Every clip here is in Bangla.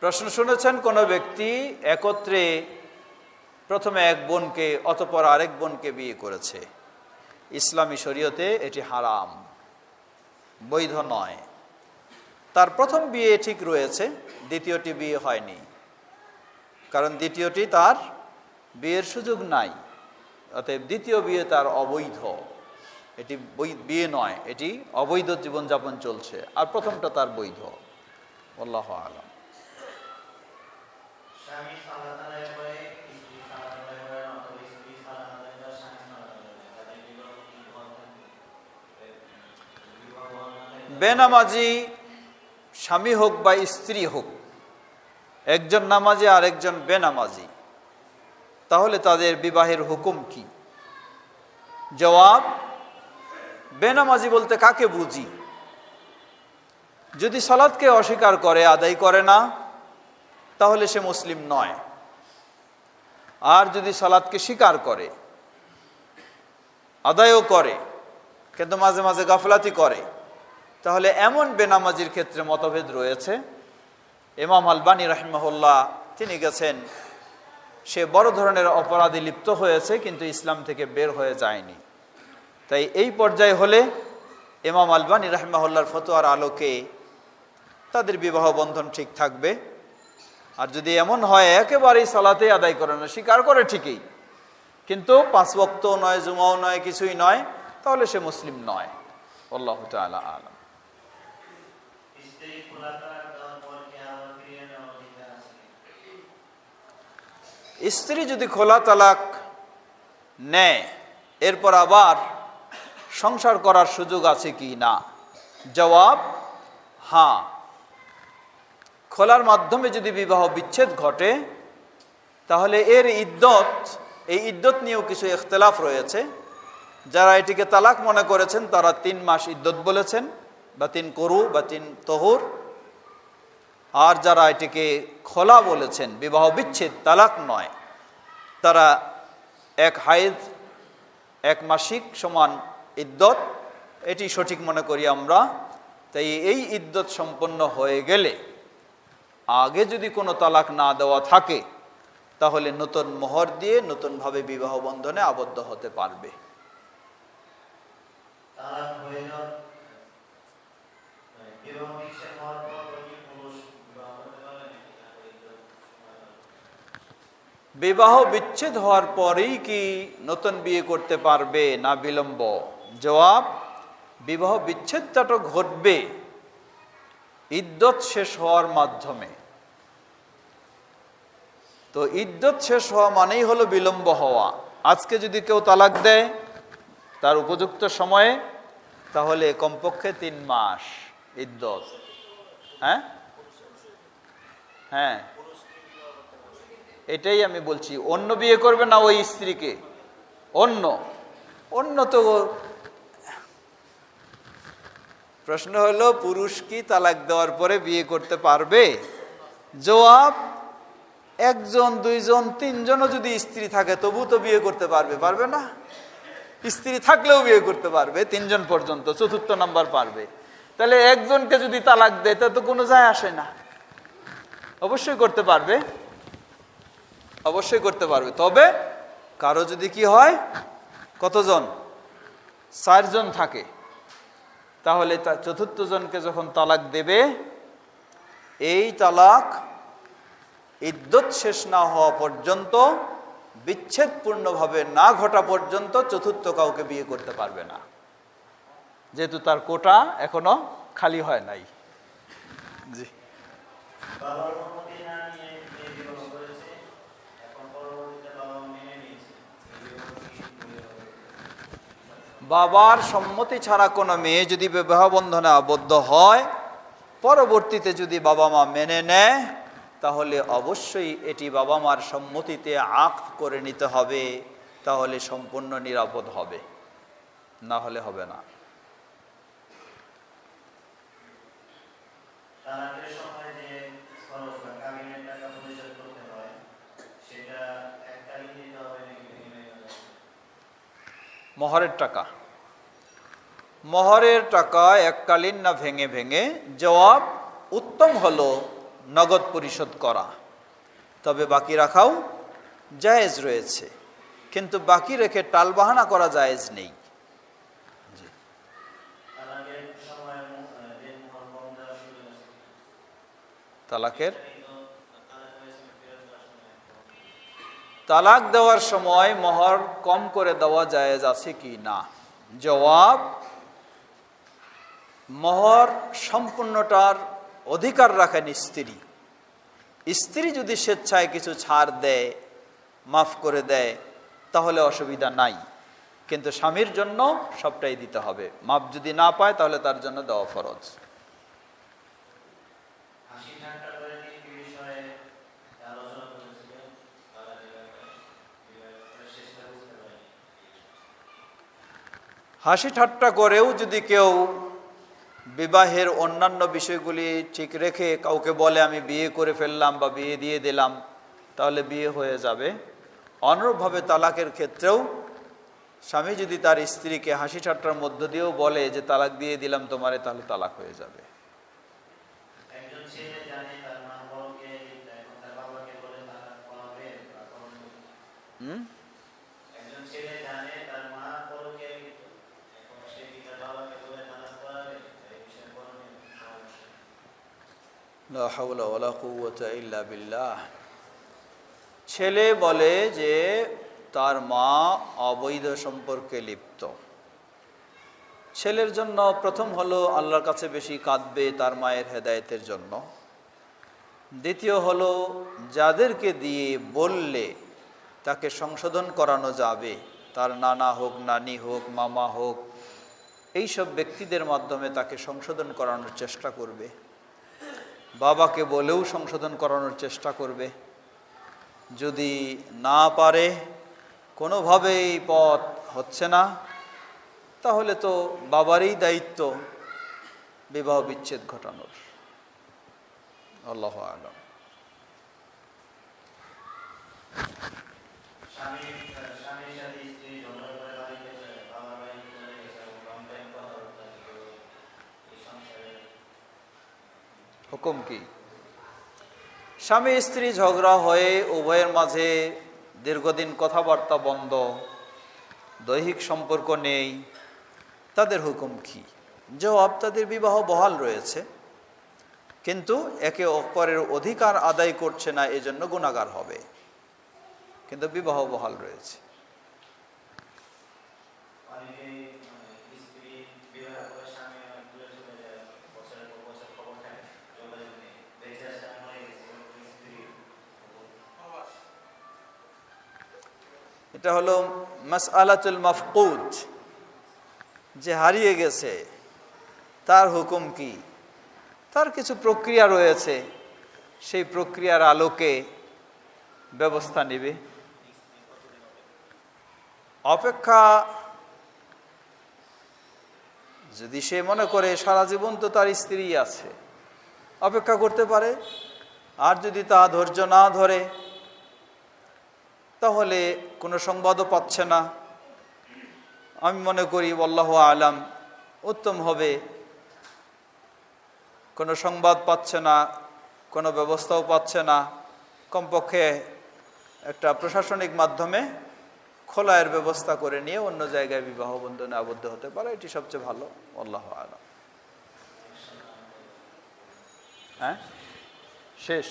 প্রশ্ন শুনেছেন, কোনো ব্যক্তি একত্রে প্রথমে এক বোনকে, অতপর আরেক বোনকে বিয়ে করেছে। ইসলামী শরীয়তে এটি হারাম, বৈধ নয়। তার প্রথম বিয়ে ঠিক রয়েছে, দ্বিতীয়টি বিয়ে হয়নি। কারণ দ্বিতীয়টি তার বিয়ের সুযোগ নাই, অতএব দ্বিতীয় বিয়ে তার অবৈধ। এটি বিয়ে নয়, এটি অবৈধ জীবনযাপন চলছে, আর প্রথমটা তার বৈধ। আল্লাহ আলম। বেনামাজি স্বামী হোক বা স্ত্রী হোক, একজন নামাজি আর একজন বেনামাজি, তাহলে তাদের বিবাহের হুকুম কি? জবাব, বেনামাজি বলতে কাকে বুঝি? যদি সালাদকে অস্বীকার করে, আদায় করে না তাহলে সে মুসলিম নয়। আর যদি সালাদকে স্বীকার করে, আদায়ও করে, কিন্তু মাঝে মাঝে গাফলাতি করে, তাহলে এমন বেনামাজির ক্ষেত্রে মতভেদ রয়েছে। ইমাম আলবানী রাহিমাহুল্লাহ, তিনি গেছেন, সে বড় ধরনের অপরাধে লিপ্ত হয়েছে, কিন্তু ইসলাম থেকে বের হয়ে যায়নি। তাই এই পর্যায়ে হলে ইমাম আলবানী রাহিমাহুল্লার ফতোয়ার আলোকে তাদের বিবাহ বন্ধন ঠিক থাকবে। আর যদি এমন হয়, একেবারেই সালাতে আদায় করে না, স্বীকার করে ঠিকই। কিন্তু পাঁচ বক্তও নয়, জুমাও নয়, কিছুই নয়, তাহলে সে মুসলিম নয়। আল্লাহ আলম। স্ত্রী যদি খোলা তালাক নেয়, এরপর আবার সংসার করার সুযোগ আছে কি না? জবাব হ্যাঁ। খোলার মাধ্যমে যদি বিবাহ বিচ্ছেদ ঘটে, তাহলে এর ইদ্যত, এই ইদ্যত নিয়েও কিছু ইখতলাফ রয়েছে। যারা এটিকে তালাক মনে করেছেন, তারা তিন মাস ইদ্যত বলেছেন, বা তিন করু, বা তিন তহুর। আর যারা এটিকে খোলা বলেছেন, বিবাহ বিচ্ছেদ, তালাক নয়, তারা এক হাইজ, এক মাসিক সমান ইদ্যত। এটি সঠিক মনে করি আমরা। তাই এই ইদ্যত সম্পন্ন হয়ে গেলে আগে যদি কোনো তালাক না দেওয়া থাকে তাহলে নতুন মোহর দিয়ে নতুনভাবে বিবাহ বন্ধনে আবদ্ধ হতে পারবে। ইজ্জত বিবাহ বিচ্ছেদ হওয়ার পরেই কি নতুন বিয়ে করতে পারবে না বিলম্ব? জবাব বিবাহ বিচ্ছেদটা তো ঘটবে। ইদ্যত শেষ হওয়ার মাধ্যমে। তো ইদ্যত শেষ হওয়া মানেই হলো বিলম্ব হওয়া। আজকে যদি কেউ তালাক দেয় তার উপযুক্ত সময়ে, তাহলে কমপক্ষে তিন মাস ইদ্যত। হ্যাঁ? হ্যাঁ। এটাই আমি বলছি, অন্য বিয়ে করবে না ওই স্ত্রীকে। অন্য। অন্য তো প্রশ্ন হলো, পুরুষ কি তালাক দেওয়ার পরে বিয়ে করতে পারবে? জবাব একজন, দুইজন, তিনজনও যদি স্ত্রী থাকে তবু তো বিয়ে করতে পারবে পারবে না? স্ত্রী থাকলেও বিয়ে করতে পারবে, তিনজন পর্যন্ত, চতুর্থ নাম্বার পারবে। তাহলে একজনকে যদি তালাক দেয়, তা তো কোনো যায় আসে না। অবশ্যই করতে পারবে। অবশ্যই করতে পারবে। তবে কারও যদি কি হয়, কতজন? চারজন থাকে। তাহলে তা চতুর্থ জনকে যখন তালাক দেবে, এই তালাক ইদ্যত শেষ না হওয়া পর্যন্ত বিচ্ছেদপূর্ণভাবে না ঘটা পর্যন্ত চতুর্থ কাউকে বিয়ে করতে পারবে না যেহেতু তার কোটা এখনও খালি হয় নাই জি? বাবার সম্মতি ছাড়া কোনো মেয়ে যদি বিবাহ বন্ধনে আবদ্ধ হয় পরবর্তীতে যদি বাবা মা মেনে নেয় তাহলে অবশ্যই এটি বাবা মার সম্মতিতে আঁক করে নিতে হবে তাহলে সম্পূর্ণ নিরাপদ হবে। না হলে হবে না? মহরের টাকা। মহরের টাকা এককালীন না ভেঙে ভেঙে? জবাব উত্তম হলো নগদ পরিশোধ করা। তবে বাকি রাখাও জায়েজ রয়েছে। কিন্তু বাকি রেখে টালবাহানা করা জায়েজ নেই। তালাকের। তালাক দেওয়ার সময় মোহর কম করে দেওয়া জায়েজ আছে কি না? জবাব মহর সম্পূর্ণটার অধিকার রাখেন স্ত্রী। স্ত্রী যদি স্বেচ্ছায় কিছু ছাড় দেয়, মাফ করে দেয়, তাহলে অসুবিধা নাই। কিন্তু স্বামীর জন্য সবটাই দিতে হবে। মাপ যদি না পায়, তাহলে তার জন্য দেওয়া ফরজ। হাসি ঠাট্টা করেও যদি কেউ বিবাহের অন্যান্য বিষয়গুলি ঠিক রেখে কাউকে বলে আমি বিয়ে করে ফেললাম বা বিয়ে দিয়ে দিলাম তাহলে বিয়ে হয়ে যাবে। অনুরূপভাবে তালাকের ক্ষেত্রেও স্বামী যদি তার স্ত্রীকে হাসি ঠাট্টার মধ্য দিয়েও বলে যে তালাক দিয়ে দিলাম তোমারে তাহলে তালাক হয়ে যাবে। একজন ছেলে জানে তার মা বড়কে এখন তার বাবাকে বলে তালাক করাবে বা করাবে। হুম একজন ছেলে জানে তার মা পরকে এখন সে কি তার বাবাকে বলে তালাক করাবে এই বিষয়ে করণীয় সমস্যা লা হাওলা ওয়ালা কুওয়াতা ইল্লা বিল্লাহ ছেলে বলে যে তার মা অবৈধ সম্পর্কে লিপ্ত। ছেলের জন্য প্রথম হলো আল্লাহর কাছে বেশি কাঁদবে তার মায়ের হেদায়েতের জন্য। দ্বিতীয় হলো যাদেরকে দিয়ে বললে তাকে সংশোধন করানো যাবে, তার নানা হোক, নানি হোক, মামা হোক, এইসব ব্যক্তিদের মাধ্যমে তাকে সংশোধন করানোর চেষ্টা করবে। বাবাকে বলেও সংশোধন করানোর চেষ্টা করবে। যদি না পারে, কোনোভাবেই পথ হচ্ছে না, তাহলে তো বাবারই দায়িত্ব বিবাহ বিচ্ছেদ ঘটানোর। আল্লাহ আলম। স্বামী স্বামীর সাথে স্ত্রী ঝগড়া করে বাড়িতে চলে বাবার বাড়িতে চলে গেছে এবং লং টাইম কথা বলতে এই সংসারে হুকুম কি? স্বামী স্ত্রী ঝগড়া হয়ে উভয়ের মাঝে দীর্ঘদিন কথাবার্তা বন্ধ, দৈহিক সম্পর্ক নেই, তাদের হুকুম কি? জবাব তাদের বিবাহ বহাল রয়েছে, কিন্তু একে অপরের অধিকার আদায় করছে না, এজন্য গুণাগার হবে। কিন্তু বিবাহ বহাল রয়েছে অনেকে মানে স্ত্রী বিবাহ করে স্বামী অনেক দূরে চলে যায় বছরের পর বছর খবর থাকে যোগাযোগ নেই দেখে আসে স্বামী মরে গেছে এবং স্ত্রী এটা হলো মাসআলাতুল মাফকুদ, যে হারিয়ে গেছে, তার হুকুম কি? তার কিছু প্রক্রিয়া রয়েছে, সেই প্রক্রিয়ার আলোকে ব্যবস্থা নেবে। অপেক্ষা, যদি সে মনে করে সারা জীবন তো তার স্ত্রী আছে, অপেক্ষা করতে পারে। আর যদি তা ধৈর্য না ধরে তাহলে কোনো সংবাদও পাচ্ছে না। আমি মনে করি আল্লাহ আলাম, উত্তম হবে। কোনো সংবাদ পাচ্ছে না, কোনো ব্যবস্থাও পাচ্ছে না। কমপক্ষে একটা প্রশাসনিক মাধ্যমে খোলায়ের ব্যবস্থা করে নিয়ে অন্য জায়গায় বিবাহ বন্ধনে আবদ্ধ হতে পারে, এটি সবচেয়ে ভালো আল্লাহ আলাম। হ্যাঁ? শেষ।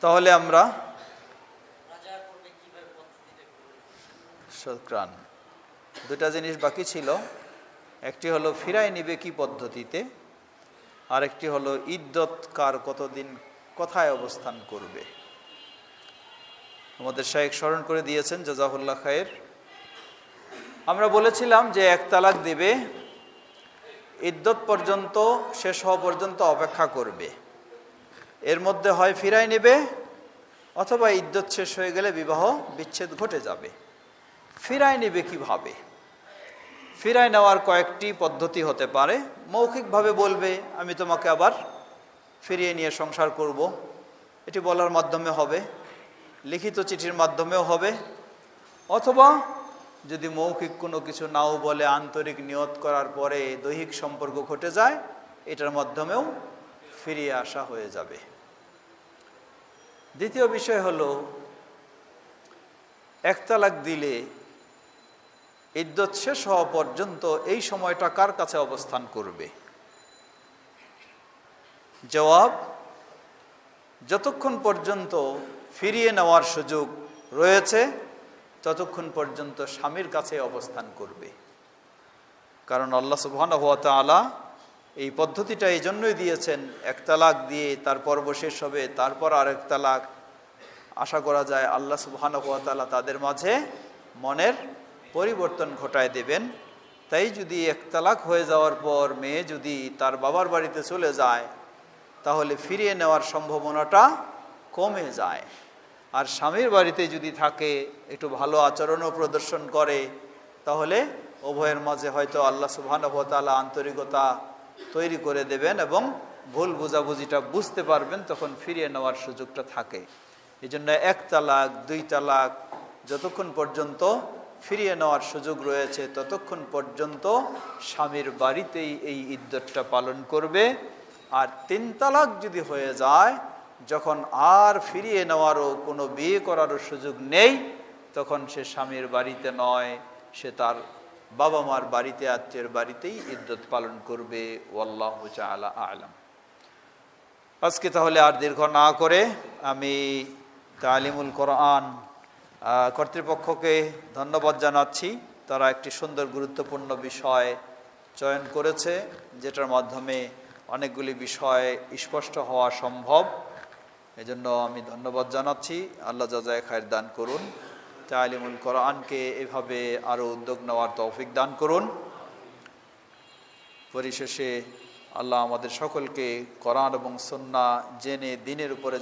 তাহলে আমরা শুক্রান দুটা জিনিস বাকি ছিল। একটি হলো ফিরাই নিবে কি পদ্ধতিতে? আরেকটি হলো ইদ্যত কার কতদিন কোথায় অবস্থান করবে? আমাদের শাহেক স্মরণ করে দিয়েছেন, জাজাহুল্লাহ খায়ের। আমরা বলেছিলাম যে এক তালাক দেবে ইদ্যত পর্যন্ত, শেষ হওয়া পর্যন্ত অপেক্ষা করবে। এর মধ্যে হয় ফিরাই নেবে, অথবা ইদ্যত শেষ হয়ে গেলে বিবাহ বিচ্ছেদ ঘটে যাবে। ফিরাই নেবে কীভাবে? ফিরাই নেওয়ার কয়েকটি পদ্ধতি হতে পারে। মৌখিকভাবে বলবে, আমি তোমাকে আবার ফিরিয়ে নিয়ে সংসার করব। এটি বলার মাধ্যমে হবে, লিখিত চিঠির মাধ্যমেও হবে। অথবা যদি মৌখিক কোনো কিছু নাও বলে আন্তরিক নিয়ত করার পরে দৈহিক সম্পর্ক ঘটে যায়, এটার মাধ্যমেও ফিরিয়ে আসা হয়ে যাবে। দ্বিতীয় বিষয় হলো এক তালাক দিলে ইদ্যত শেষ হওয়া পর্যন্ত এই সময়টা কার কাছে অবস্থান করবে? জবাব, যতক্ষণ পর্যন্ত ফিরিয়ে নেওয়ার সুযোগ রয়েছে, ততক্ষণ পর্যন্ত স্বামীর কাছে অবস্থান করবে। কারণ আল্লাহ সুবহান তালা এই পদ্ধতিটা এই জন্যই দিয়েছেন, এক তালাক দিয়ে তারপর শেষ হবে, তারপর আর এক তালাক। আশা করা যায় আল্লাহ সুবহান তালা তাদের মাঝে মনের পরিবর্তন ঘটায় দেবেন, তাই যদি এক তালাক হয়ে যাওয়ার পর মেয়ে যদি তার বাবার বাড়িতে চলে যায়, তাহলে ফিরিয়ে নেওয়ার সম্ভাবনাটা কমে যায়। আর স্বামীর বাড়িতে যদি থাকে, একটু ভালো আচরণও প্রদর্শন করে, তাহলে উভয়ের মাঝে হয়তো আল্লাহ সুবহানতালা আন্তরিকতা তৈরি করে দেবেন এবং ভুল বুঝাবুঝিটা বুঝতে পারবেন, তখন ফিরিয়ে নেওয়ার সুযোগটা থাকে। এই জন্য এক তালাক, দুই তালাক, যতক্ষণ পর্যন্ত ফিরিয়ে নেওয়ার সুযোগ রয়েছে, ততক্ষণ পর্যন্ত স্বামীর বাড়িতেই এই ইদ্যতটা পালন করবে। আর তিন তালাক যদি হয়ে যায়, যখন আর ফিরিয়ে নেওয়ারও কোনো বিয়ে করারও সুযোগ নেই, তখন সে স্বামীর বাড়িতে নয়, সে তার বাবা মার বাড়িতে, আত্মীয়ের বাড়িতেই ইদ্যত পালন করবে, ওয়াল্লাহ আলা আলাম। আজকে তাহলে আর দীর্ঘ না করে আমি তালিমুল কোরআন কর্তৃপক্ষকে ধন্যবাদ জানাচ্ছি। তারা একটি সুন্দর, গুরুত্বপূর্ণ বিষয় চয়ন করেছে, যেটার মাধ্যমে অনেকগুলি বিষয় স্পষ্ট হওয়া সম্ভব। এজন্য আমি ধন্যবাদ জানাচ্ছি। আল্লাহ জাজায় খায়ের দান করুন। তালিমুল কোরআনকে এভাবে আরও উদ্যোগ নেওয়ার তৌফিক দান করুন। পরিশেষে আল্লাহ আমাদের সকলকে কোরআন এবং সন্না জেনে দিনের উপরে